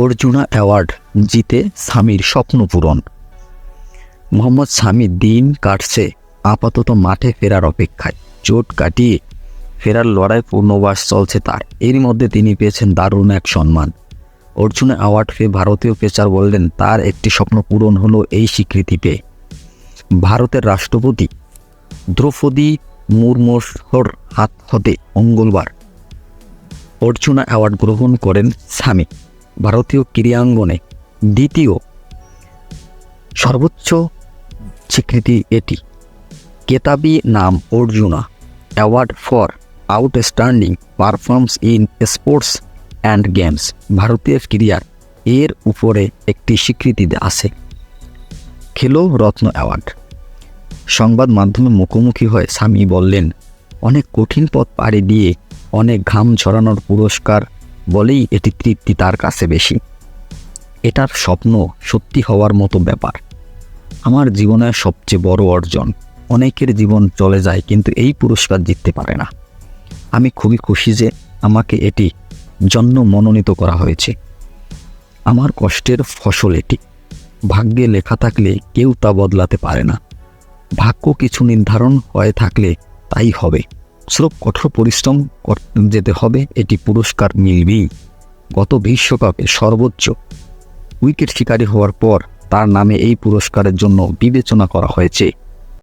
Arjuna award জিতে স্বামীর স্বপ্ন পূরণ। মোহাম্মদ স্বামী দিন কাটছে আপাতত মাঠে ফেরার অপেক্ষায়। চোট কাটিয়ে ফেরার লড়াই পূর্ণবাস চলছে তার। এরই মধ্যে তিনি পেয়েছেন দারুণ এক সম্মান। অর্জুনা অ্যাওয়ার্ড পেয়ে ভারতীয় পেচার বললেন, তার একটি স্বপ্ন পূরণ হলো এই স্বীকৃতি পেয়ে। ভারতের রাষ্ট্রপতি দ্রৌপদী মুর্মুর হাত হতে মঙ্গলবার অর্জুনা অ্যাওয়ার্ড গ্রহণ করেন স্বামী। ভারতীয় ক্রীড়াঙ্গনে দ্বিতীয় সর্বোচ্চ স্বীকৃতি এটি। কেতাবি নাম Arjuna award for outstanding performs in sports and games ভারতীয় ক্রীড়ার এর উপরে একটি স্বীকৃতি আছে। খেলো রত্ন অ্যাওয়ার্ড সংবাদ মাধ্যমে মুখোমুখি হয়ে স্বামী বললেন, অনেক কঠিন পথ পাড়ি দিয়ে অনেক ঘাম ঝরানোর পুরস্কার বলেই এটি তৃপ্তি তার কাছে বেশি। এটার স্বপ্ন সত্যি হওয়ার মতো ব্যাপার। আমার জীবনের সবচেয়ে বড় অর্জন, অনেকের জীবন চলে যায় কিন্তু এই পুরস্কার জিততে পারে না। আমি খুবই খুশি যে আমাকে এটি জন্য মনোনীত করা হয়েছে। আমার কষ্টের ফসল এটি। ভাগ্যে লেখা থাকলে কেউ তা বদলাতে পারে না। ভাগ্য কিছু নির্ধারণ হয়ে থাকলে তাই হবে। স্রোপ কঠোর পরিশ্রম যেতে হবে, এটি পুরস্কার মিলবেই। গত বিশ্বকাপে সর্বোচ্চ উইকেট শিকারী হওয়ার পর তার নামে এই পুরস্কারের জন্য বিবেচনা করা হয়েছে।